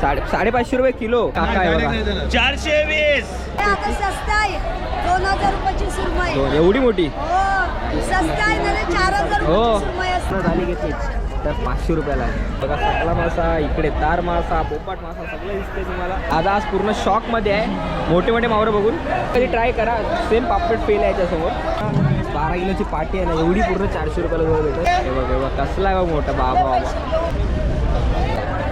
साडे साडेपाचशे रुपये किलो. काका आहे बघा. चारशे वीस. आता स्वस्त आहे दोन हजार रुपयाची सुरमई. दोन एवढी मोठी? हो स्वस्त आहे ना रे, चार हजार हो. रुपयाची सुरमई असते. झाली घेतली. तर पाचशे रुपयाला आहे. बघा सकला मासा इकडे तार मासा पोपाट मासा सगळं दिसतंय तुम्हाला. आता आज पूर्ण शॉकमध्ये आहे. मोठे मोठे मावरं बघून. कधी ट्राय करा. सेम पापलेट फेल आहे त्यासमोर बारा किलोची पाटी आहे ना एवढी पूर्ण चारशे रुपयाला जवळ भेटत हे बघ हे बघ कसला आहे बघ मोठा बाबा बाबा.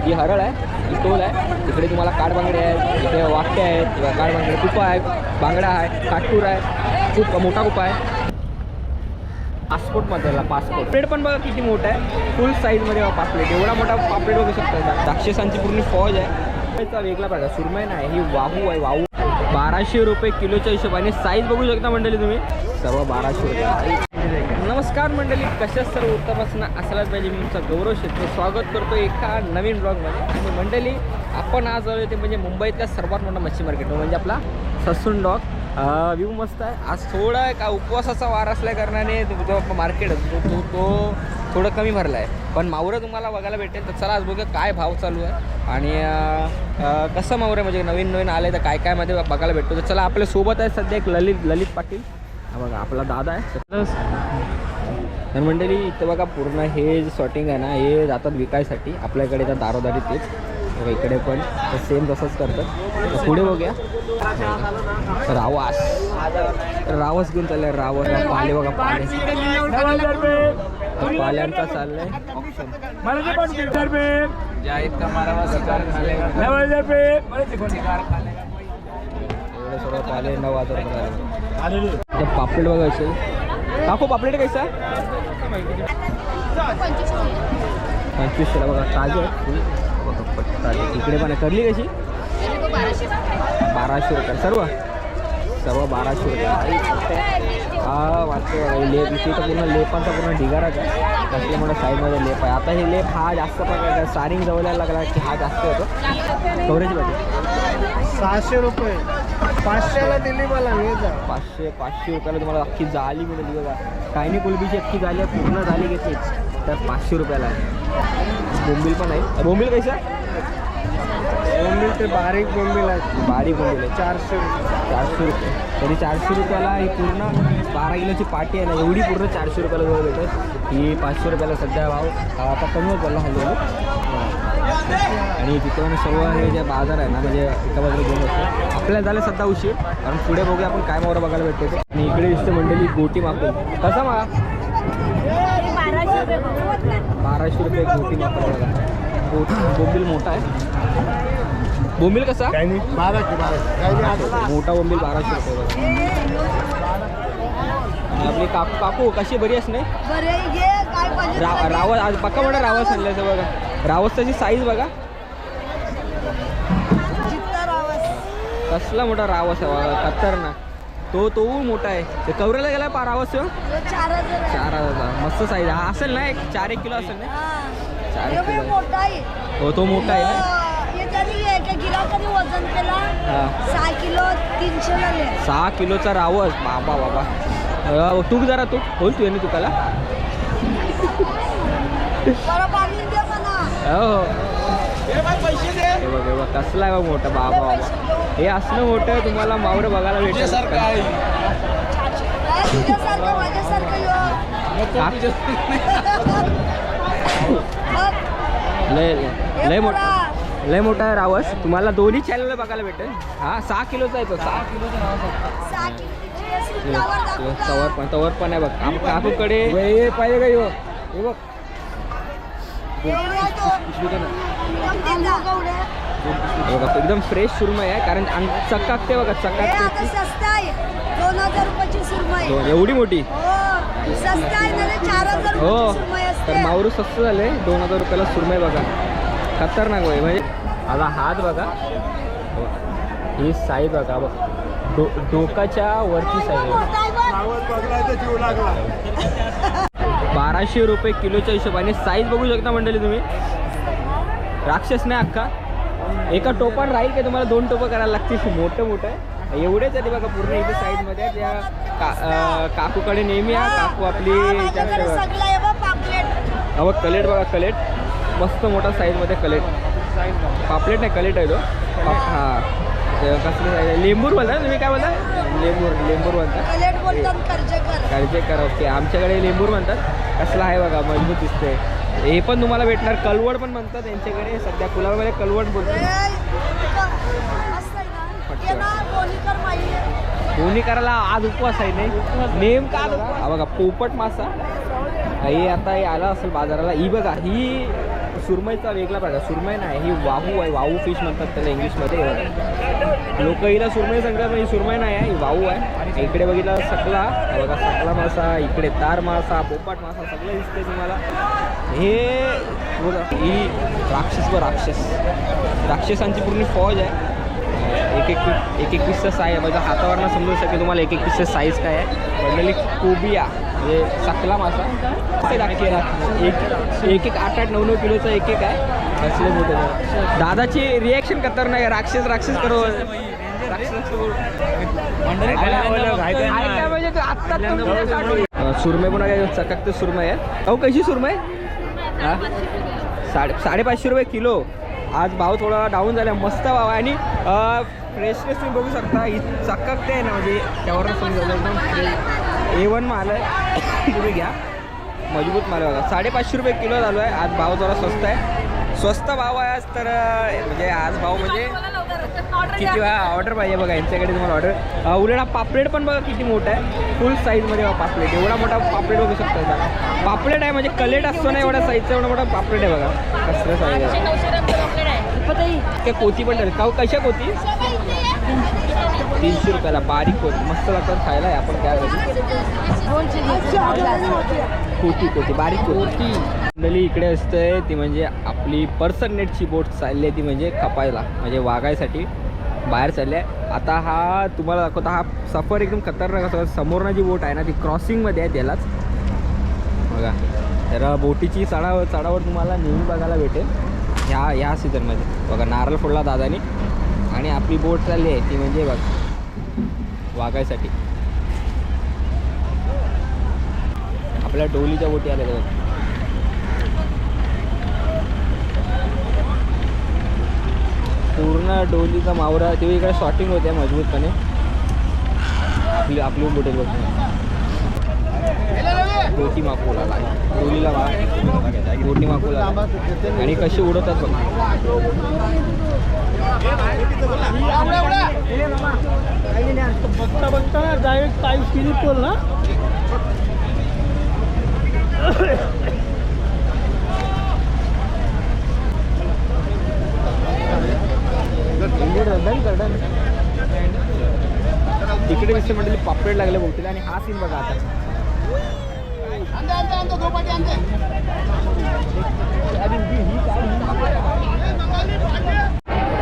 ही हरळ आहे ही तोल आहे इकडे तुम्हाला काठबांगडे आहेत इकडे वाक्य आहेत काठबांगडे कुपा आहे बांगडा आहे काटूर आहे खूप मोठा कुपा आहे. पासपोर्टमध्ये पासपोर्ट पापलेट पण बघा किती मोठा आहे. फुल साईजमध्ये बघा पापलेट. एवढा मोठा पापलेट बघू शकता राक्षसांची पूर्ण फौज आहे. वेगळा प्रकार. सुरमई नाही ही वाहू आहे वाहू. बाराशे रुपये किलोच्या हिशोबाने साईज बघू शकता मंडळी तुम्ही. सर्व बाराशे रुपये. नमस्कार मंडळी कशा सर्व? उत्तम असणं असायलाच पाहिजे मी तुमचं गौरव क्षेत्र. स्वागत करतो एका नवीन ब्लॉगमध्ये. आणि मंडळी आपण आज आलो ते म्हणजे मुंबईतल्या सर्वात मोठा मच्छी मार्केट म्हणजे आपला ससून डॉग. व्ह्यू मस्त आहे. आज थोडा का उपवासाचा वार असल्याकारणाने जो मार्केट असतो तो तो थोडं कमी भरला आहे पण मावरं तुम्हाला बघायला भेटेल तर चला आज बघूया काय भाव चालू आहे. आणि कसं मावरं म्हणजे नवीन नवीन आले तर काय काय मध्ये बघायला भेटतो. तर चला आपल्यासोबत आहे सध्या एक ललित ललित पाटील. हा बघा आपला दादा आहे. तर मंडळी इथं बघा पूर्ण हे जे शॉटिंग आहे ना हे जातात विकायसाठी. आपल्याकडे तर दारोदारी तेच बघा इकडे पण. सेम तसंच करतात. पुढे बघूया. रावास. रावस घेऊन चाललंय रावस. पाले बघा पाले पाल्यांचा चाललंय. एवढे सगळं पाले नऊ हजार तर पापलेट बघायचे. काकू पापलेट कैसा? पंचवीसशेला बघा ताजे बघा ताजे इकडे पण आहे. करली कशी? बाराशे रुपये. सर्व? सर्व बाराशे रुपये. हा वाटतो लेप इथे तर पूर्ण लेपांचा पूर्ण ढिगाराच आहे. कसल्या साईडमध्ये लेप आहे. आता हे लेप हा जास्त प्रकार सारिंग जवळला लागला की हा जास्त होतो. कव्हरेज पाहिजे सहाशे रुपये. पाचशेला दिली मला मी जा. पाचशे पाचशे रुपयाला तुम्हाला अख्खी जाली मिळेल बघा. काही नाही कोलबीची अख्खी जाली आहे पूर्ण जाली घेतलीच तर पाचशे रुपयाला आहे. बोंबील पण आहे. बोंबील कैसा बोंबील ते बारीक बोंबील आहेत. बारीक बोंबील आहे. चारशे चारशे रुपये. तरी चारशे रुपयाला ही पूर्ण बारा किलोची पाटी आहे ना एवढी पूर्ण चारशे रुपयाला जवळ भेटत ही पाचशे रुपयाला सध्या भाव आता कमी होत चालला हल्ली आणि तिथे पण सर्व हे जे बाजार आहे ना म्हणजे एका बाजूला दोन असतो आपल्याला झालं सध्या उशीर कारण पुढे बघूया आपण काय मावरा बघायला भेटतो ते. आणि इकडे दिसते मंडळी गोटी मागतो कसा मा बाराशे रुपये गोटी मागतो गोटी बोंबील मोठा आहे. बोंबील कसा? काही नाही. मोठा बोंबील बाराशे रुपये आपली काकू काकू कशी बरी असणे बरे घे काय पाहिजे रा तुला घे. रावस आज पक्का मोठा रावस आणलायचं बघा रावसाची साईज बघा. कसला मोठा रावस आहे बघा खतरनाक. तो तो मोठा आहे. ते कवरेला गेला पा रावस? हे? चार हजार मस्त साईज हा असेल ना एक? चार एक किलो असेल ना? हा. चार किलो. हो तो मोठा आहे ना? सहा किलो तीनशे लागले सहा किलोचा रावस. बाबा बाबा. तूक जरा तू. बोल तू तुकाला बरं बांधून दे म्हणा हो. बघ कसला आहे बघ मोठा बाबा. हे असणं मोठं तुम्हाला मावरं बघायला भेटेल. लय लय मोठा. लय मोठा आहे रावस. तुम्हाला दोन्ही चॅनल बघायला भेटेल. हा सहा किलोचा आहे तो सहा. किलोची असेल, तवर पण तवर पण आहे बघ. काकूकडे हे पाहिजे का? हे बघ. हे बघ एकदम फ्रेश सुरमई आहे कारण चकाकते बघा हे चकाकते. दोन- एवढी मोठी? हो हो तर मावरू स्वस्त झाले दोन हजार रुपयाला सुरमई बघा. खतरनाक होय म्हणजे आता हात बघा. हो. ही साई बघा बघ. डोकाच्या वरची साई बाराशे रुपये किलोच्या हिशोबाने साईज बघू शकता मंडळी तुम्ही. राक्षस नाही अख्खा एका टोपान राहील का तुम्हाला दोन टोपं करायला लागतील. मोठं मोठं. आहे एवढेच आहे ते बघा पूर्ण इथे साईजमध्ये आहे. त्या का काकूकडे नेहमी या. काकू आपली बघ. कलेट बघा कलेट. मस्त मोठा साईजमध्ये कलेट. पापलेट नाही कलेट आहे तो. हा. कसलं? लेंबूर बोलता तुम्ही काय बोलता? लेंबूर लेंबूर म्हणता कर्जकर. ओके. आमच्याकडे लेंबूर म्हणतात. कसला आहे बघा मजबूत दिसते हे पण तुम्हाला भेटणार. कलवड पण म्हणतात त्यांच्याकडे सध्या कुलामध्ये कलवड ए, बोलतात. इतकं असतंय ना. ते ना बोलीकर माई दोन्ही करायला आज उपवास आहे नाही. नेमका. हा बघा पोपट मासा. ही आता हे आला असेल बाजाराला. ही बघा ही सुरमईचा वेगळा प्रकार. सुरमई नाही ही वाहू आहे. वाहू फिश म्हणतात त्याला इंग्लिशमध्ये. लोक हिला सुरमई सांगतात म्हणजे सुरमई नाही आहे भाऊ आहे. इकडे बघितला सकला. बघा सकला मासा इकडे तार मासा पोपाट मासा सगळं दिसते तुम्हाला. हे बघा ही राक्षस व राक्षस. राक्षसांची पूर्ण फौज आहे. एक एक एक एक पीसचा साईज म्हणजे हातावरनं समजू शकेल तुम्हाला एक एक पीसचं साईज काय आहे. बनलेली कोबिया. म्हणजे सकला मासा. एक एक एक आठ आठ नऊ नऊ किलोचा एक एक आहे. असले मोठे. दादाची रिॲक्शन खतरनाक आहे. राक्षस राक्षस करो. राक्षस करो. ऐका म्हणजे तू आत्ता पण आहे. चककते सुरमई. आहे अहो कशी सुरमई? हा? साडे साडेपाचशे रुपये किलो. आज भाव थोडा डाऊन झाला मस्त भाव आहे. आणि फ्रेशनेस तुम्ही बघू शकता ही चककते आहे ना म्हणजे त्यावर एकदम ए वन माल आहे. तुम्ही घ्या. मजबूत माल आहे बघा. साडेपाचशे रुपये किलो झालो आहे. आज भाव जरा स्वस्त आहे. स्वस्त भाव आहे आज तर म्हणजे आज भाव म्हणजे किती वेळा ऑर्डर पाहिजे बघा. यांच्याकडे तुम्हाला ऑर्डर उलट हा पापलेट पण बघा किती मोठा आहे. फुल साईजमध्ये बघा पापलेट. एवढा मोठा पापलेट बघू शकता पापलेट आहे म्हणजे कलेट असतो ना एवढा साईजचा एवढा मोठा पापलेट आहे बघा. कसलं साईज आहे. ते कोती पण ठरेल का कशा कोती? तीनशे रुपयाला बारीक कोती. मस्त लागतात खायला. आपण काय कोटी. कोटी बारीक कोटी मंडळी इकडे असते ती म्हणजे आपली पर्सन नेटची बोट चालली आहे ती म्हणजे खपायला. म्हणजे वागायसाठी बाहेर चालली आहे. आता हा तुम्हाला दाखवता हा सफर एकदम खतरनाक असतो. समोरनं जी बोट आहे ना ती क्रॉसिंगमध्ये आहे त्यालाच. बघा. तर बोटीची चढावर चढावर तुम्हाला नेहमी बघायला भेटेल. ह्या ह्या सीझनमध्ये. बघा नारळ फोडला दादानी आणि आपली बोट चालली आहे ती म्हणजे बघ वागायसाठी आपल्या डोलीच्या बोटी आल्या बघा. पूर्ण डोलीचा मावरा तेव्हा इकडे शॉटिंग होते मजबूतपणे. आपली आपली बोटेल बघ. बोटी मापूला डोलीला मा बोटी मापूला आणि कसे उडतात बघ बघता बघता डायरेक्ट काही स्लिप पोल ना तिकडे विषय म्हणजे पापलेट लागले बोटीला आणि हा सीन बघा आता.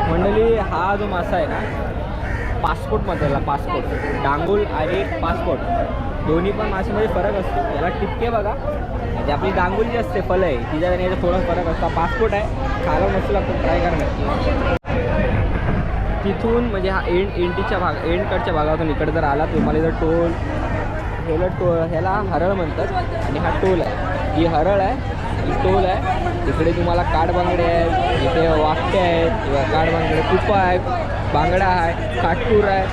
मंडळी हा जो मासा आहे ना पासपोर्ट मधला पासपोर्ट. डांगूल आणि पासपोर्ट. दोन्ही पण मासेमध्ये फरक असतो. याला टिपके बघा. म्हणजे आपली डांगूल जी असते फल आहे तिच्या आणि याचा थोडा फरक असतो. पासपोर्ट आहे. खायला मस्त लागतो ट्राय करा नक्की. तिथून म्हणजे हा एंड एंडीच्या भाग एंडकडच्या भागातून इकडे जर आला तुम्हाला जर टोल ह्याला टो ह्याला हरळ म्हणतात आणि हा टोल आहे. ही हरळ आहे ही टोल आहे. इकडे तुम्हाला काडबांगडे आहेत इथे वाक्य आहेत किंवा काठबांगडे कुपा आहे बांगडा आहे काटपूर आहे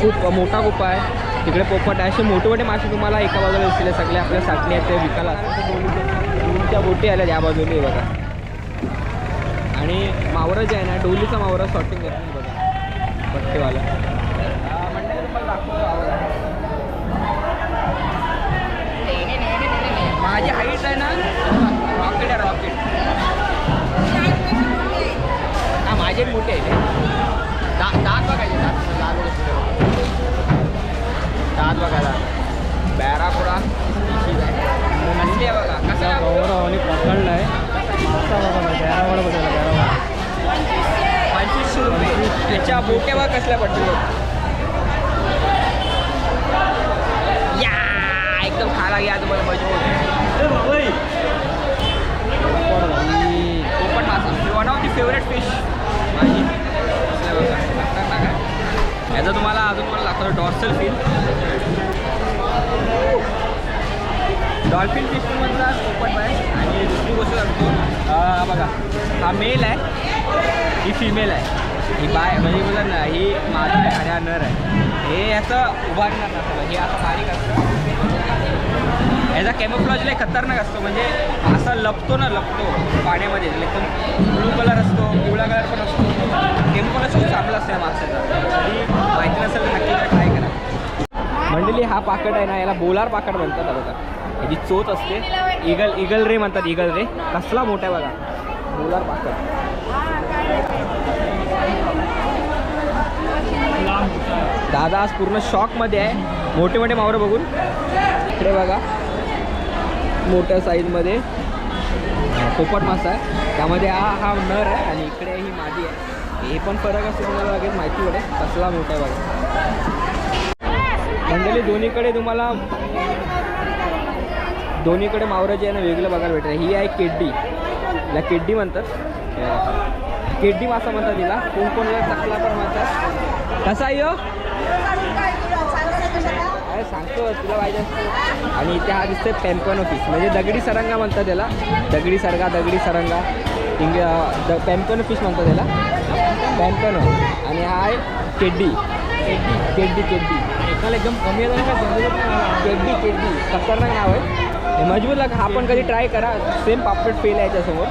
खूप मोठा कुपा आहे. तिकडे पोपट आहे. असे मोठे मोठे मासे तुम्हाला एका बाजूला दिसले सगळे आपल्या साठण्याचे विकायला दोनच्या बोटी आल्या या बाजूने बघा. आणि मावरं जे आहे ना डोलीचा मावरा शॉटिंग करतो बघा. पट्टेवाला हा, मंडळी तुम्हाला दाखवतो आवरा. माझी हाईट आहे ना रॉकेट आहे रॉकेट हा माझे मोठे आहे. दा दात बघायचे दात. दात बघा. दात बघायला. बॅरापुरा नसली आहे. बघा. कसं आहे? गौरवाने बॅरावाला बघायला बॅरावा पंचवीसशे रुपये. त्याच्या बोट्या बघा कसल्या पडतील. या! एकदम खायला घ्या तुम्हाला मजबूत. ही कोकण मासा one of the favourite fish माझी असल्या याचा तुम्हाला अजून मला लागतो डॉर्सल फिश डॉल्फिन फिश पण म्हणतात पोपट आहे. आणि दुसरी गोष्ट सांगतो. बघा. हा मेल आहे. ही फिमेल आहे. ही बाय म्हणजे बोला ना ही माझा आहे आणि हा नर आहे. हे याचं उभारणार नसतं हे असं बारीक असतं. याचा कॅमोफ्लॉज लय खतरनाक असतो. म्हणजे असा लपतो ना लपतो पाण्यामध्ये. एकदम ब्लू कलर असतो पिवळा कलर पण असतो. कॅमोफ्लॉज खूप चांगला असतो या माशाचा माहिती नसेल तर नक्की ट्राय करा. मंडळी हा पाकड आहे ना याला बोलार पाकड म्हणतात बघा. याची चोच असते. इगल इगल रे म्हणतात इगल रे कसला मोठा आहे बघा. बोलार पाकड. दादा आज पूर्ण शॉकमध्ये आहे. मोठे मोठे मावरं बघून. इकडे बघा. मोठ्या साईजमध्ये पोपट मासा आहे. त्यामध्ये हा हा नर आहे आणि इकडे ही मादी आहे. हे पण फरक असतो तुम्हाला लगेच माहिती पडेल. कसला मोठा आहे बघा. मंडळी दोन्हीकडे तुम्हाला दोन्हीकडे मावरं जे आहे ना वेगळं बघायला भेटतं. ही आहे केड्डी. याला केड्डी म्हणतात. केड्डी मासा म्हणतात तिला. कोण कोणला चकला पण म्हणतात कसा आहे सांगतो तुला पाहिजे असतो. आणि इथे हा दिसतोय पॅम्पनो फिश म्हणजे दगडी सरंगा म्हणतात त्याला. दगडी सरगा दगडी सरंगा. इंग द पॅम्पनो फिश म्हणतात त्याला. पॅम्पनो आणि हा आहे केड्डी केड्डी केड्डी एकाला एकदम कमी केड्डी केड्डी खतरनाक नाव आहे. मजबूत लाग हा पण कधी ट्राय करा. सेम पापलेट फेल आहे याच्यासमोर.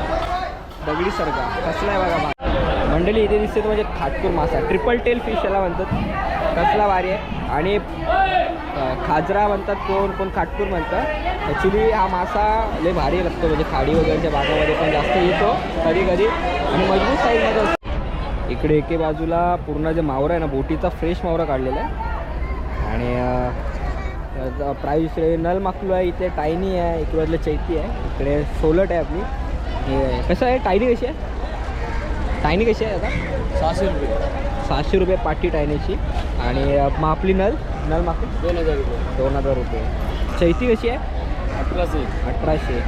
दगडी सरगा. कसला आहे बघा मंडळी इथे दिसते तो म्हणजे खाटकूर मासा ट्रिपल टेल फिश याला म्हणतात. कसला भारी आहे. आणि खाजरा म्हणतात कोण कोण खाटपूर म्हणतात ॲक्च्युली हा मासा लय भारी लागतो. म्हणजे खाडी वगैरेच्या भागामध्ये पण जास्त येतो कधी कधी. आणि मजबूत साईजमध्ये असतो. इकडे एके बाजूला पूर्ण जे मावरा आहे ना बोटीचा फ्रेश मावरा काढलेला आहे. आणि प्राईस नल माकलू आहे इथे टायनी आहे इकडे बाजूला चैती आहे. इकडे सोलट आहे आपली. कसं आहे? टायनी कशी आहे? टायनी कशी आहे आता? सहाशे रुपये. सहाशे रुपये पाटी टायनीची. आणि आपली नल नल माकू दोन हजार रुपये. दोन हजार रुपये. चैती कशी आहे? अठराशे. अठराशे.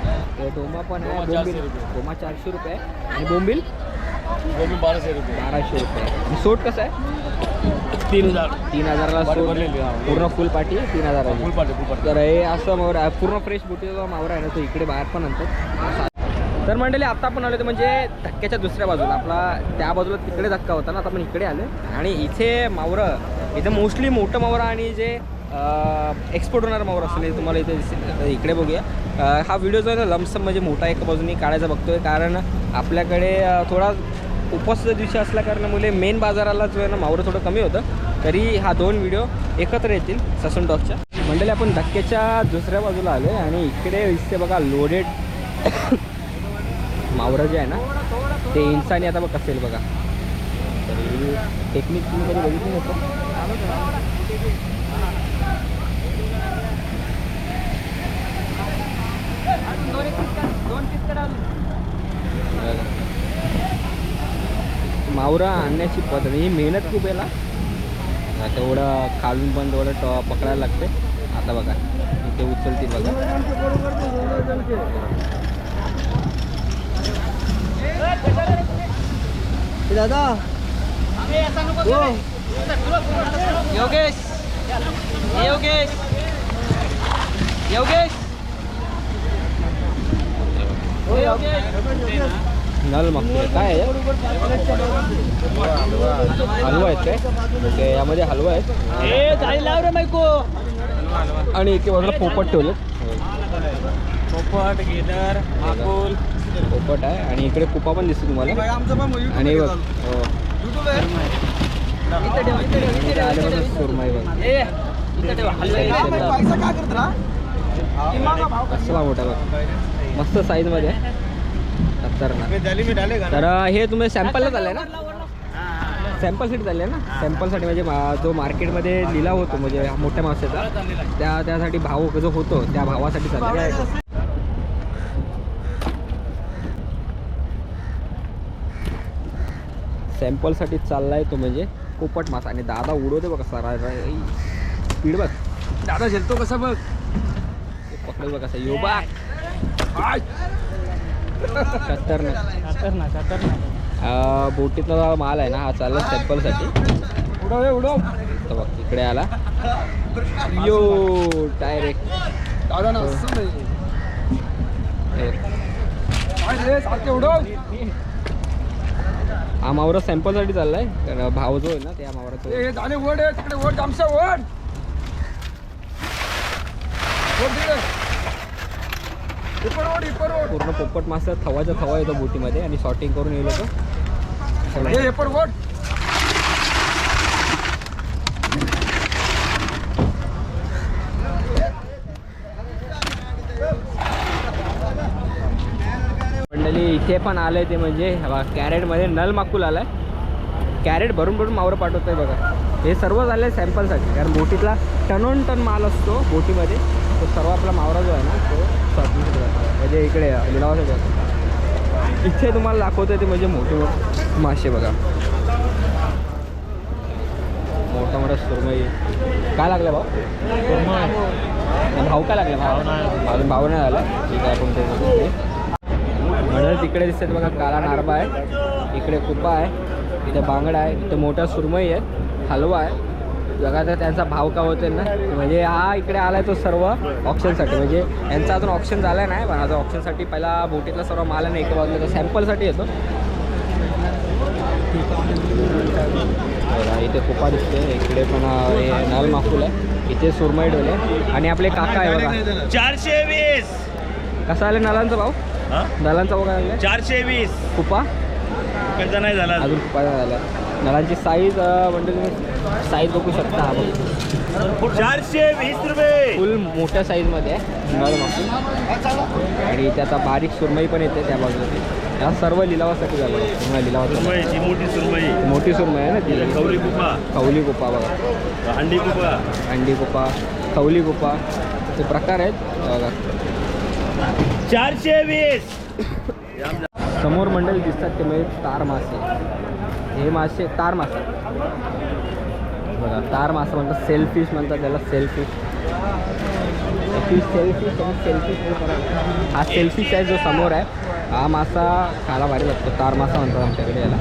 डोमा पण आहे बोंबील रुपये. डोमा चारशे रुपये. आणि बोंबील गोबी बाराशे रुपये. बाराशे रुपये. सोट कसं आहे? तीन हजार. तीन हजाराला सोट. पूर्ण फुल पाटी तीन हजाराची. फुल पाटे फुल पाटे. तर हे असं मावरा पूर्ण फ्रेश बोटीचा मावरा आहे ना तो इकडे बाहेर पण आणतात. तर मंडळी आता आपण आलो ते म्हणजे धक्क्याच्या दुसऱ्या बाजूला. आपला त्या बाजूला तिकडे धक्का होता ना आता आपण इकडे आलो आणि इथे मावरं इथे मोस्टली मोठं मावरं आणि जे एक्सपोर्ट होणारं मावरं असेल तुम्हाला इथे दिसेल. इकडे बघूया. हा व्हिडिओ जो आहे ना लमसम म्हणजे मोठा एका बाजूने काढायचा बघतोय. कारण आपल्याकडे थोडा उपवासाच्या दिवशी असल्या कारणामुळे मेन बाजाराला जो आहे ना मावरं थोडं कमी होतं. तरी हा दोन व्हिडिओ एकत्र येतील ससून टॉकच्या मंडळी आपण धक्क्याच्या दुसऱ्या बाजूला आलो आहे आणि इकडे इथे बघा लोडेड मावरं जे आहे ना ते इन्सानी आता बघ असेल बघा. तरी टेक्निक तुम्ही कधी बघितली नसतं मावरा आणण्याची पद्धत ही मेहनत खूप याला तेवढं खालून पण तेवढं टॉ पकडायला लागते आता बघा इथे उचलते बघा. दादा. योगेश. योगेश. योगेश. नल मागतोय काय आहे? हलवा आहेत काय ओके यामध्ये हलवा आहेत लाव रे मायको आणि एके बाजूला पोपट ठेवले पोपट गेदर आकुल पोपट आहे आणि इकडे कुपा पण दिसतो तुम्हाला. आणि हे बघ कसला मोठा बघ. मस्त साईजमध्ये. तर हे तुम्ही सॅम्पलला चाललंय ना? सॅम्पलसाठी चालले ना? सॅम्पलसाठी म्हणजे मा- जो मार्केटमध्ये लिलाव होतो म्हणजे हा मोठ्या माशाचा त्या त्यासाठी भाव जो होतो त्या भावासाठी चालले. सॅम्पलसाठी चाललाय तो म्हणजे पोपट मासा. आणि दादा उडवते बघा सरा. स्पीड बघ. दादा झेलतो कसा बघ. पकड बघ कसा यो बा. खतरनाक. खतरनाक खतरनाक. अं, बोटीतला माल आहे ना हा चालला सॅम्पलसाठी. उडव उडव. तर बघ इकडे आला. यो डायरेक्ट सारखे उडव. हा मावरा सॅम्पलसाठी चाललाय. कारण भाव जो आहे ना त्या मावराचा झाले वड आहे. तिकडे वड वड. पूर्ण पोपट मासा थवाच्या थवा येतो बोटीमध्ये आणि शॉर्टिंग करून येईल होतं हे वड. इथे पण आलंय ते म्हणजे. बघा कॅरेटमध्ये नल माकूल आलाय. कॅरेट भरून भरून मावरं पाठवतोय बघा. हे सर्व झालंय सॅम्पलसाठी कारण बोटीतला टनोन टन माल असतो बोटीमध्ये. तो सर्व आपला मावरा जो आहे ना तो शॉर्टिंगसाठी जातो. म्हणजे इकडे लिलावासाठी जातो. इथे तुम्हाला दाखवतोय ते म्हणजे मोठे मोठे मासे बघा. मोठा मोठा सुरमई. काय लागलं भाऊ? भाऊ काय लागला? अजून भाव नाही झाला ठीक आहे आपण ते बघू. म्हणून तिकडे दिसतात बघा काला नारबा आहे. इकडे कुपा आहे इथे बांगडा आहे इथे मोठा सुरमई आहे हलवा आहे. बघा तर त्यांचा भाव का होते ना म्हणजे हा इकडे आलाय तो सर्व ऑप्शनसाठी. म्हणजे यांचा अजून ऑप्शन झाला नाही पण आता ऑप्शनसाठी पहिला बोटीतला सर्व माल आहे ना एका बाजूला तो सॅम्पलसाठी येतो. इथे कुपा दिसते इकडे पण हे नल माफूल आहे. इथे सुरमई डोले. आणि आपले काका आहे बघा. चारशे वीस. कसा आले नलांचा भाव? काय आला चारशे वीस. कुपा? कसा नाही झाला अजून. कुपा नाही झाला. नळांची साईज म्हणजे तुम्ही साईज बघू शकता हा बघ चारशे वीस रुपये. फुल मोठ्या साईजमध्ये आहे. नळ मागून. आणि आता बारीक सुरमई पण येते त्या बाजूला. या सर्व लिलावासाठी झालं पूर्ण लिलावासाठी मोठी सुरमई. मोठी सुरमई आहे ना ती. कवली कुपा. खवली गुप्पा बघा. हंडी कुपा. अंडी गुप्पा खवली गुप्पा ते प्रकार आहेत. बघा. चारशे वीस. समोर मंडळी दिसतात ते म्हणजे तार मासे. हे मासे तार मासे. बघा तार मासा म्हणतात सेल्फिश म्हणतात त्याला सेल्फिश फिश सेल्फिश आणि हा सेल्फिश आहे जो समोर आहे. हा मासा खायला भारी लागतो. तार मासा म्हणतात आमच्याकडे याला.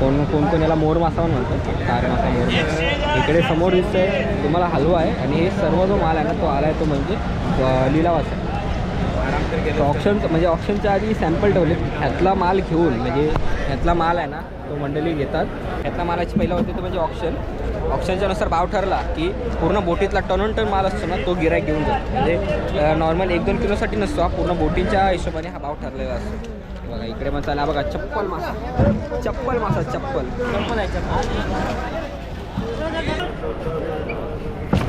कोण कोण कोण याला मोर मासा पण म्हणतात. तार मासा मोर मासा. इकडे समोर दिसतंय तुम्हाला हलवा आहे. आणि हे सर्व जो माल आहे ना तो आला आहे तो म्हणजे लिलावाचा. आहे ऑप्शन म्हणजे ऑप्शनच्या आधी सॅम्पल ठेवले. ह्यातला माल घेऊन म्हणजे ह्यातला माल आहे ना तो मंडळी घेतात. ह्यातला मालाची पहिला होते तो म्हणजे ऑप्शन. ऑप्शनच्या नुसार भाव ठरला की पूर्ण बोटीतला टन ऑन टन माल असतो ना तो गिरायक घेऊन जातो. म्हणजे नॉर्मल एक दोन किलोसाठी नसतो हा पूर्ण बोटीच्या हिशोबाने हा भाव ठरलेला असतो. बघा इकडे मग चला बघा चप्पल मासा. चप्पल मासा चप्पल. चप्पल आहे चप्पल.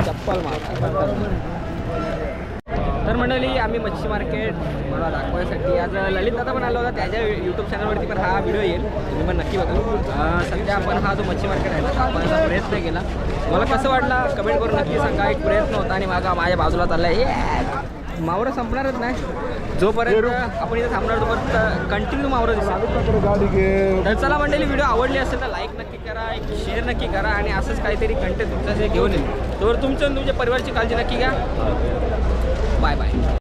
चप्पल मासा. तर मंडळी आम्ही मच्छी मार्केट मला दाखवायसाठी आज ललित दादा पण आला होता. त्याच्या यूट्यूब चॅनलवरती पण हा व्हिडिओ येईल. तुम्ही पण नक्की बघा. सध्या आपण हा जो मच्छी मार्केट आहे ना आपण प्रयत्न केला. मला कसं वाटला? कमेंट करून नक्की सांगा. एक प्रयत्न होता आणि मागा माझ्या बाजूला चालला आहे मावरं संपणारच नाही. जोपर्यंत आपण इथे थांबणार तोपर्यंत कंटिन्यू मावरं तर चला मंडळी व्हिडिओ आवडली असेल तर लाईक नक्की करा एक शेअर नक्की करा आणि असंच काहीतरी कंटेंट तुमच्यासाठी घेऊन येईल. तर तुमचं तुमच्या परिवारची काळजी नक्की घ्या. Bye bye